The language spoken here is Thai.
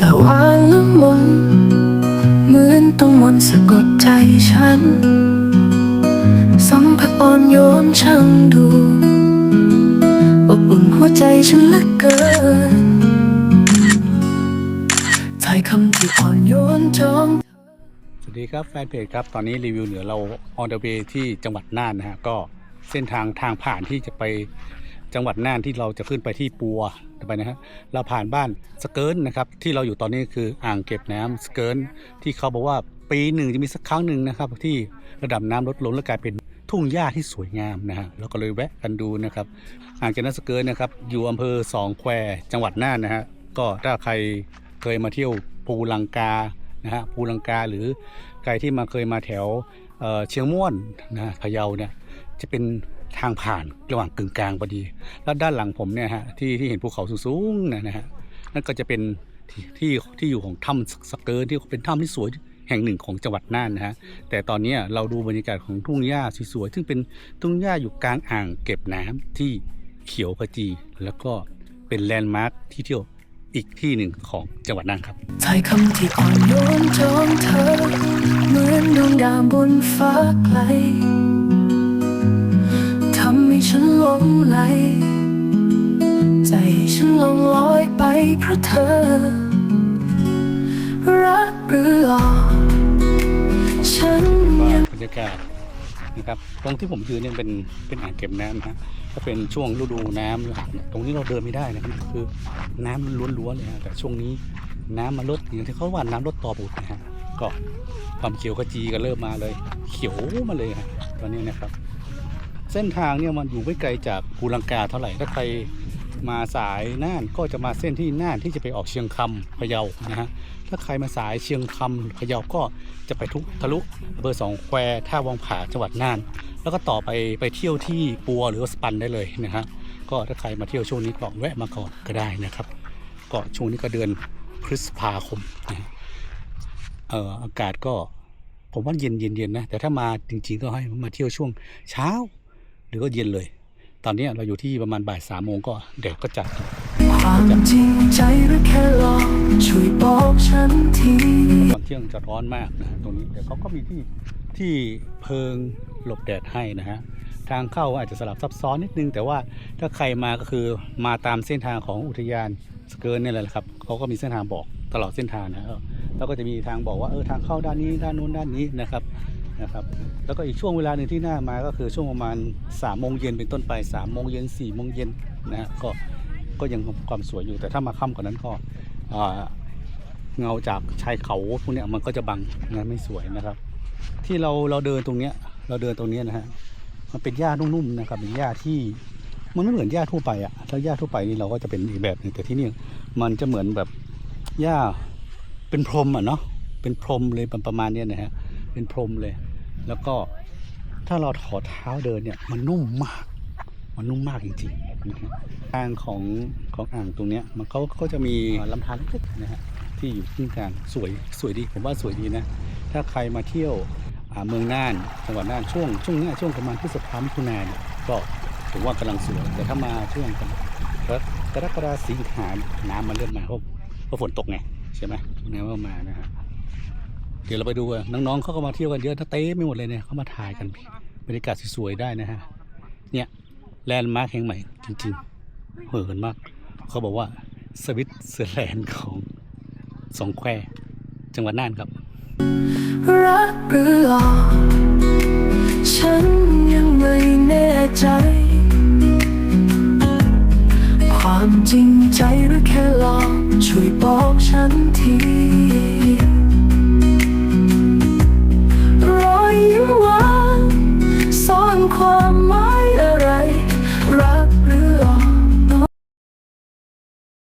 ตะวันละมนเหมือนต้องมนสะกดใจฉัน สัมผัสอ่อนโยนช่างดูอบอุ่นหัวใจฉันเหลือเกินใช้คำที่อ่อนโยนจอง สวัสดีครับแฟนเพจครับ ตอนนี้รีวิวเหนือเราออนเดอะเวที่จังหวัดน่านนะฮะ ก็เส้นทางทางผ่านที่จะไป จังหวัดน่านที่เราจะขึ้นไปที่ปัวไปนะฮะเราผ่านบ้านสเกิร์นนะครับที่เราอยู่ตอนนี้คืออ่างเก็บน้ำสเกิร์นที่เขาบอกว่าปีหนึ่งจะมีสักครั้งหนึ่งนะครับที่ระดับน้ำลดลงและกลายเป็นทุ่งหญ้าที่สวยงามนะฮะเราก็เลยแวะกันดูนะครับอ่างเก็บน้ำสเกิร์นนะครับอยู่อำเภอสองแควจังหวัดน่านนะฮะก็ถ้าใครเคยมาเที่ยวภูลังกานะฮะภูลังกาหรือใครที่มาเคยมาแถวเชียงม่วนนะพะเยาเนี่ยจะเป็น ทางผ่านระหว่างกึ่งกลางพอดี แล้วด้านหลังผมเนี่ยฮะที่ที่เห็นภูเขาสูงๆนะนะฮะนั่นก็จะเป็นที่ที่ที่อยู่ของถ้ำสเกิร์ที่เป็นถ้ำที่สวยแห่งหนึ่งของจังหวัดน่านนะฮะ แต่ตอนนี้เราดูบรรยากาศของทุ่งหญ้าสวยๆ ซึ่งเป็นทุ่งหญ้าอยู่กลางอ่างเก็บน้ำที่เขียวขจี แล้วก็เป็นแลนด์มาร์คที่เที่ยวอีกที่หนึ่งของจังหวัดน่านครับถ้อยคำที่อ่อนโยนจองเธอ เหมือนดวงดาวบนฟ้าไกล ลงไหล ใจฉันลงลอยไปเพราะเธอ รักหรือหลอกฉันยังบรรยากาศนะครับตรงที่ผมยืนเนี่ยเป็นเป็นอ่างเก็บน้ำนะฮะก็เป็นช่วงฤดูน้ำหลากเนี่ยตรงนี้เราเดินไม่ได้นะครับคือน้ำล้วนๆเลยฮะแต่ช่วงนี้น้ำมันลดอย่างที่เขาว่าน้ำลดต่อบุตรนะฮะก็ความเขียวขจีก็เริ่มมาเลย เขียวมาเลยฮะตอนนี้นะครับ เส้นทางเนี่ยมันอยู่ไม่ไกลจากภูลังกาเท่าไหร่ถ้าใครมาสายน่านก็จะมาเส้นที่น่านที่จะไปออกเชียงคำพะเยานะฮะถ้าใครมาสายเชียงคำพะเยาก็จะไปทุกทะลุอำเภอสองแควท่าวังผาจังหวัดน่าน แล้วก็ต่อไปไปเที่ยวที่ปัวหรือสปันได้เลยนะฮะก็ถ้าใครมาเที่ยวช่วงนี้ก็แวะมาก่อนก็ได้นะครับก็ช่วงนี้ก็เดือนพฤษภาคมนะฮะเอ่ออากาศก็ผมว่าเย็นเย็นเย็นนะแต่ถ้ามาจริงๆก็ให้มาเที่ยวช่วงเช้า หรือก็เย็นเลย ตอนนี้เราอยู่ที่ประมาณบ่ายสามโมงก็แดดก็จัดความจริงใจหรือแค่หลอกช่วยบอกฉันทีตอนเที่ยงจะร้อนมากนะตรงนี้แต่เขาก็มีที่ที่เพิงหลบแดดให้นะฮะทางเข้าอาจจะสลับซับซ้อนนิดนึง แต่ว่าถ้าใครมาก็คือมาตามเส้นทางของอุทยานสเกิร์นเนี่ยแหละครับเขาก็มีเส้นทางบอกตลอดเส้นทางนะเออแล้วก็จะมีทางบอกว่าเออทางเข้าด้านนี้ด้านนู้นด้านนี้นะครับ นะครับ แล้วก็อีกช่วงเวลาหนึ่งที่น่ามาก็คือช่วงประมาณ3ามโมงเย็นเป็นต้นไป3ามโมงเย็น4ี่โมงเย็นนะฮะก็ก็ยังความสวยอยู่แต่ถ้ามาค่ำกว่านั้นก็เงาจากชายเขาพวกนี้มันก็จะบังนะไม่สวยนะครับ ที่เราเราเดินตรงเนี้ยเราเดินตรงเนี้ยนะฮะมันเป็นหญ้านุ่มๆนะครับเป็นหญ้าที่มันไม่เหมือนหญ้าทั่วไปอะถ้าหญ้าทั่วไปนี่เราก็จะเป็นอีกแบบหนึงแต่ที่นี่มันจะเหมือนแบบหญ้าเป็นพรมอะเนาะเป็นพรมเลยประมาณนี้นะฮะเป็นพรมเลย แล้วก็ถ้าเราถอดเท้าเดินเนี่ยมันนุ่มมาก มันนุ่มมากจริงๆนะฮะทางของของอ่างตรงเนี้ยมันเขาก็จะมีลำธารเล็กๆนะฮะที่อยู่ที่กลางสวยสวยดีผมว่าสวยดีนะ ถ้าใครมาเที่ยวเมืองน่านจังหวัดน่านช่วงช่วงนี้ช่วงประมาณพฤษภาคมมิถุนายนก็ผมว่ากำลังสวยแต่ถ้ามาช่วงกันกรกฎาสิงหาน้ำมันเริ่มมาเพราะเพราะฝนตกไงใช่ไหมน้ำมันมานะฮะ เดี๋ยวเราไปดูกันน้องๆเขาก็มาเที่ยวกันเยอะถ้าเต้ไม่หมดเลยเนี่ยเขามาถ่ายกันบรรยากาศสวยๆได้นะฮะเนี่ยแลนด์มาร์คแห่งใหม่จริงๆเหินมาก เขาบอกว่าสวิตเซอร์แลนด์ของสองแควจังหวัดน่านครับรักหรือหลอกฉันยังไม่แน่ใจ ความจริงใจหรือแค่หลอกช่วยบอกฉันที